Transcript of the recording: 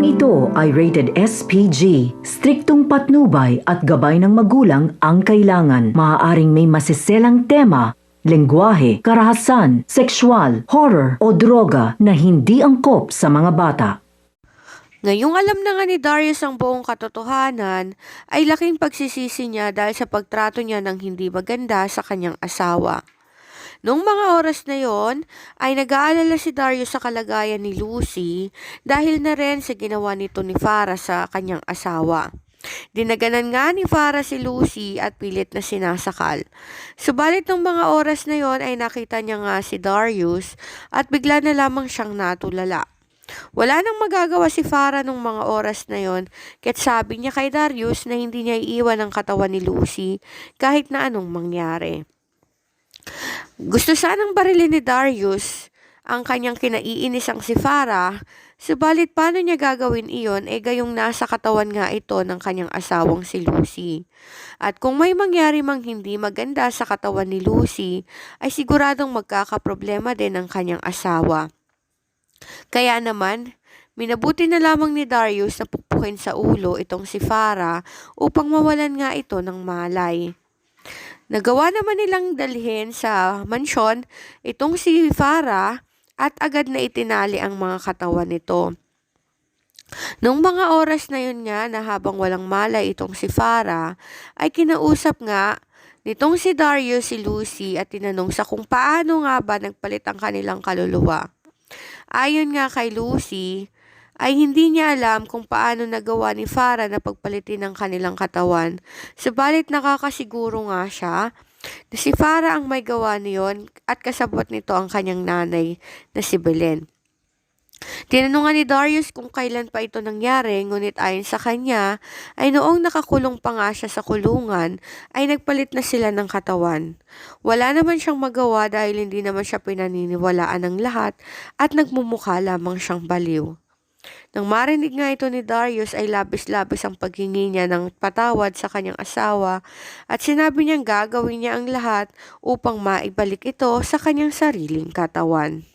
Programang ito ay rated SPG. Striktong patnubay at gabay ng magulang ang kailangan. Maaaring may masiselang tema, lengguwahe, karahasan, sexual, horror o droga na hindi angkop sa mga bata. Ngayong alam na nga ni Darius ang buong katotohanan, ay laking pagsisisi niya dahil sa pagtrato niya ng hindi maganda sa kanyang asawa. Noong mga oras na yon, ay nag-aalala si Darius sa kalagayan ni Lucy dahil na rin sa ginawa nito ni Farah sa kanyang asawa. Dinaganan nga ni Farah si Lucy at pilit na sinasakal. Subalit ng mga oras na yon ay nakita niya nga si Darius at bigla na lamang siyang natulala. Wala nang magagawa si Farah nung mga oras na yon, kaya't sabi niya kay Darius na hindi niya iiwan ang katawan ni Lucy kahit na anong mangyari. Gusto sanang barilin ni Darius ang kanyang kinaiinisang si Farah, subalit paano niya gagawin iyon e gayong nasa katawan nga ito ng kanyang asawang si Lucy. At kung may mangyari mang hindi maganda sa katawan ni Lucy, ay siguradong magkakaproblema din ang kanyang asawa. Kaya naman, minabuti na lamang ni Darius na pukpukin sa ulo itong si Farah upang mawalan nga ito ng malay. Nagawa naman nilang dalhin sa mansyon itong si Farah at agad na itinali ang mga katawan nito. Nung mga oras na yun nga na habang walang malay itong si Farah, ay kinausap nga nitong si Darius si Lucy at tinanong sa kung paano nga ba nagpalit ang kanilang kaluluwa. Ayon nga kay Lucy, ay hindi niya alam kung paano nagawa ni Farah na pagpalitin ang kanilang katawan. Subalit nakakasiguro nga siya na si Farah ang may gawa niyon at kasabot nito ang kanyang nanay na si Belen. Tinanungan ni Darius kung kailan pa ito nangyari, ngunit ayon sa kanya, ay noong nakakulong pa nga siya sa kulungan, ay nagpalit na sila ng katawan. Wala naman siyang magawa dahil hindi naman siya pinaniniwalaan ng lahat at nagmumukha lamang siyang baliw. Nang marinig nga ito ni Darius ay labis-labis ang paghingi niya ng patawad sa kanyang asawa at sinabi niyang gagawin niya ang lahat upang maibalik ito sa kanyang sariling katawan.